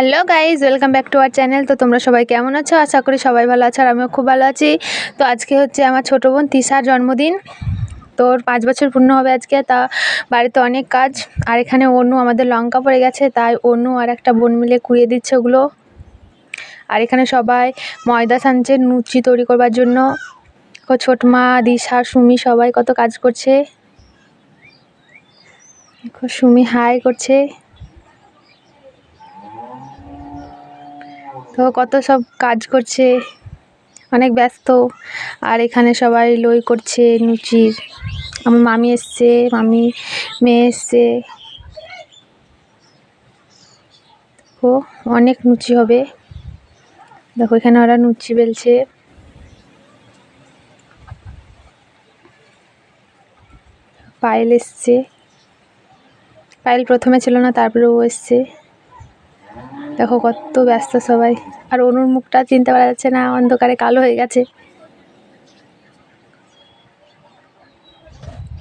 Hello guys welcome back to our channel তো তোমরা সবাই কেমন আছো? আশা করি সবাই ভালো আছো আর আমিও খুব ভালো আছি। তো আজকে হচ্ছে আমার ছোটো বোন তিশার জন্মদিন। তোর পাঁচ বছর পূর্ণ হবে আজকে, তা বাড়িতে অনেক কাজ। আর এখানে অনু আমাদের লঙ্কা পড়ে গেছে, তাই অনু আর একটা বোন মিলে কুড়িয়ে দিচ্ছে ওগুলো। আর এখানে সবাই ময়দা সানছে লুচি তৈরি করবার জন্য। ছোট মা, দিশা, সুমি সবাই কত কাজ করছে। সুমি হাই করছে। তো কত সব কাজ করছে, অনেক ব্যস্ত। আর এখানে সবাই লই করছে লুচির আমার মামি এসছে, মামি মেয়ে এসছে। ও অনেক লুচি হবে। দেখো, এখানে ওরা লুচি বেলছে। পায়েল এসছে। পায়েল প্রথমে ছিল না, তারপরে ও এসছে। দেখো কত ব্যস্ত সবাই। আর অনুর মুখটা চিনতে পারা যাচ্ছে না, অন্ধকারে কালো হয়ে গেছে।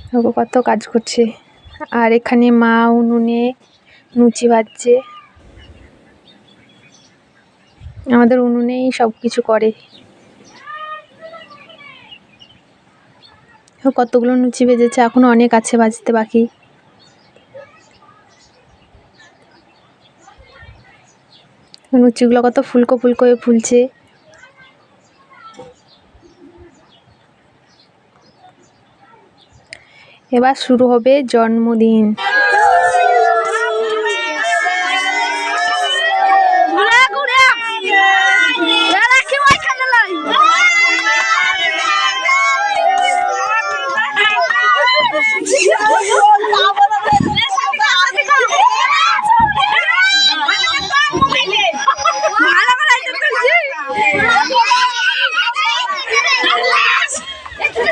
দেখো কত কাজ করছে। আর এখানে মা উনুনে লুচি বাজছে। আমাদের উনুনেই সব কিছু করে। কতগুলো নুচি বেজেছে, এখনও অনেক আছে বাজতে বাকি। লুচিগুলো কত ফুলকো ফুলকো হয়ে ফুলছে। এবার শুরু হবে জন্মদিন।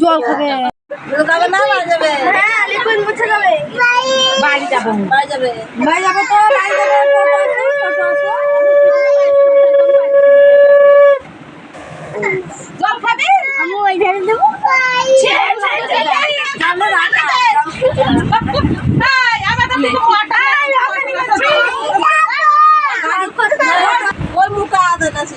জল খাবে লুকাবে না বাড়ি যাবে হ্যাঁ লিকুইড মুছে যাবে। বাড়ি যাব। বাড়ি যাবে বাড়ি যাব তো বাড়ি যাবে টোটো আছে, টোটো আছে। জল খাবে আমি ওই ধারে দেবো ওই মুখটা আদর আছে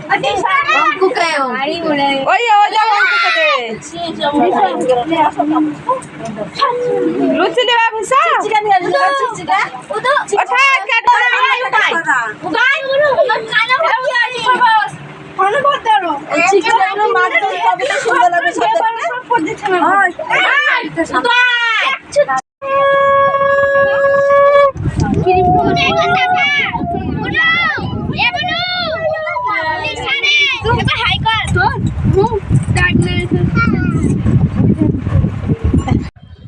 ও নেরা পিন্দা জন্মদিন আমার পয়সা নেই ওই ওই যাও অঙ্কুকে লুচি দেবা ভিসা ওঠা কেট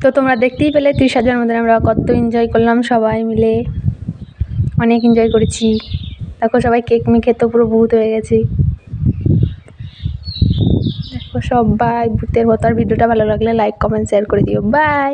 তো তোমরা দেখতেই পেলে ত্রিশ হাজার মধ্যে আমরা কত এনজয় করলাম সবাই মিলে। অনেক এনজয় করেছি। দেখো সবাই কেক মেখে তো পুরো ভূত হয়ে গেছে। দেখো সবাই ভূতের মতো। আর ভিডিওটা ভালো লাগলে লাইক কমেন্ট শেয়ার করে দিও। বাই